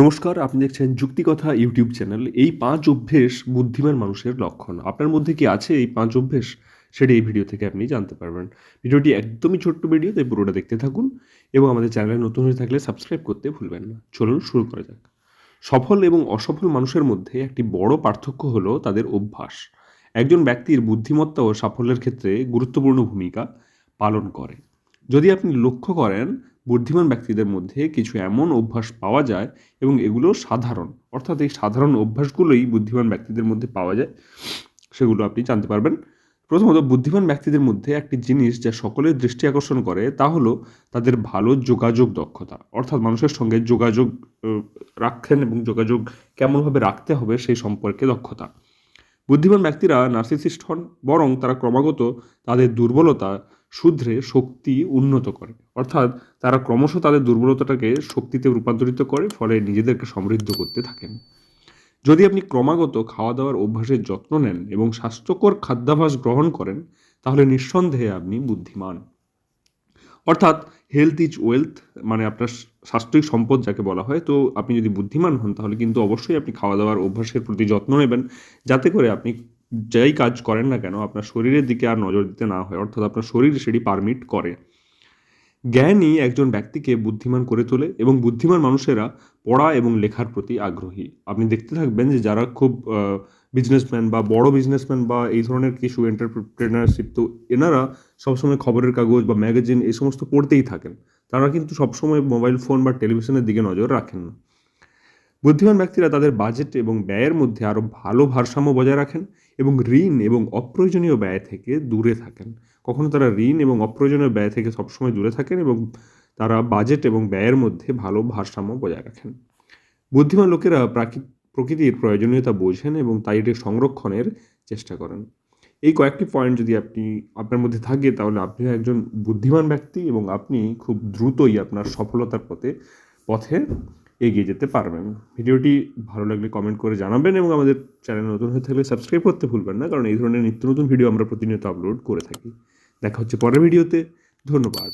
নমস্কার, আপনি দেখছেন যুক্তিকথা ইউটিউব চ্যানেল। এই পাঁচ অভ্যেস বুদ্ধিমান মানুষের লক্ষণ। আপনার মধ্যে কি আছে এই পাঁচ অভ্যেস? সেটা এই ভিডিও থেকে আপনি জানতে পারবেন। ভিডিওটি একদমই ছোট্ট ভিডিও, তাই পুরোটা দেখতে থাকুন এবং আমাদের চ্যানেলে নতুন হয়ে থাকলে সাবস্ক্রাইব করতে ভুলবেন না। চলুন শুরু করা যাক। সফল এবং অসফল মানুষের মধ্যে একটি বড় পার্থক্য হলো তাদের অভ্যাস। একজন ব্যক্তির বুদ্ধিমত্তা ও সাফল্যের ক্ষেত্রে গুরুত্বপূর্ণ ভূমিকা পালন করে। যদি আপনি লক্ষ্য করেন বুদ্ধিমান ব্যক্তিদের মধ্যে কিছু এমন অভ্যাস পাওয়া যায় এবং এগুলো সাধারণ। অর্থাৎ এই সাধারণ অভ্যাসগুলোই বুদ্ধিমান ব্যক্তিদের মধ্যে পাওয়া যায়, সেগুলো আপনি জানতে পারবেন। প্রথমত, বুদ্ধিমান ব্যক্তিদের মধ্যে একটি জিনিস যা সকলের দৃষ্টি আকর্ষণ করে, তা হলো তাদের ভালো যোগাযোগ দক্ষতা। অর্থাৎ মানুষের সঙ্গে যোগাযোগ রাখেন এবং যোগাযোগ কেমনভাবে রাখতে হবে সেই সম্পর্কে দক্ষতা। বুদ্ধিমান ব্যক্তিরা নার্সিসিস্ট হন, বরং তারা ক্রমাগত তাদের দুর্বলতা শুধরে শক্তি উন্নত করে। অর্থাৎ তারা ক্রমশ তাদের দুর্বলতাটাকে শক্তিতে রূপান্তরিত করে, ফলে নিজেদেরকে সমৃদ্ধ করতে থাকেন। যদি আপনি ক্রমাগত খাওয়া দাওয়ার অভ্যাসের যত্ন নেন এবং স্বাস্থ্যকর খাদ্যাভ্যাস গ্রহণ করেন, তাহলে নিঃসন্দেহে আপনি বুদ্ধিমান। অর্থাৎ হেলথ ইজ ওয়েলথ মানে আপনার স্বাস্থ্যই সম্পদ যাকে বলা হয়। তো আপনি যদি বুদ্ধিমান হন, তাহলে কিন্তু অবশ্যই আপনি খাওয়া দাওয়ার অভ্যাসের প্রতি যত্ন নেবেন। যাতে করে আপনি যাই কাজ করেন না কেন, আপনার শরীরের দিকে আর নজর দিতে না হয়, অর্থাৎ আপনার শরীর সেটি পারমিট করে। জ্ঞানই একজন ব্যক্তিকে বুদ্ধিমান করে তোলে এবং বুদ্ধিমান মানুষেরা পড়া এবং লেখার প্রতি আগ্রহী। আপনি দেখতে থাকবেন যে যারা খুব বিজনেসম্যান বা বড় বিজনেসম্যান বা এই ধরনের কিছু এন্টারপ্রেনারশিপ তো এনারা সবসময় খবরের কাগজ বা ম্যাগাজিন এই সমস্ত পড়তেই থাকেন। তারা কিন্তু সবসময় মোবাইল ফোন বা টেলিভিশনের দিকে নজর রাখেন না। বুদ্ধিমান ব্যক্তিরা তাদের বাজেট এবং ব্যয়ের মধ্যে আরও ভালো ভারসাম্য বজায় রাখেন এবং ঋণ এবং অপ্রয়োজনীয় ব্যয় থেকে দূরে থাকেন। কখনো তারা ঋণ এবং অপ্রয়োজনীয় ব্যয় থেকে সবসময় দূরে থাকেন এবং তারা বাজেট এবং ব্যয়ের মধ্যে ভালো ভারসাম্য বজায় রাখেন। বুদ্ধিমান লোকেরা প্রাকৃ- প্রকৃতির প্রয়োজনীয়তা বোঝেন এবং তাই এটি সংরক্ষণের চেষ্টা করেন। এই কয়েকটি পয়েন্ট যদি আপনি, আপনার মধ্যে থাকে তাহলে আপনি একজন বুদ্ধিমান ব্যক্তি এবং আপনি খুব দ্রুতই আপনার সফলতার পথে পথে এগিয়ে যেতে পারবেন। ভিডিওটি ভালো লাগলে কমেন্ট করে জানাবেন এবং আমাদের চ্যানেল নতুন হয়ে থাকলে সাবস্ক্রাইব করতে ভুলবেন না, কারণ এই ধরনের নিত্য নতুন ভিডিও আমরা প্রতিনিয়ত আপলোড করে থাকি। দেখা হচ্ছে পরের ভিডিওতে ধন্যবাদ।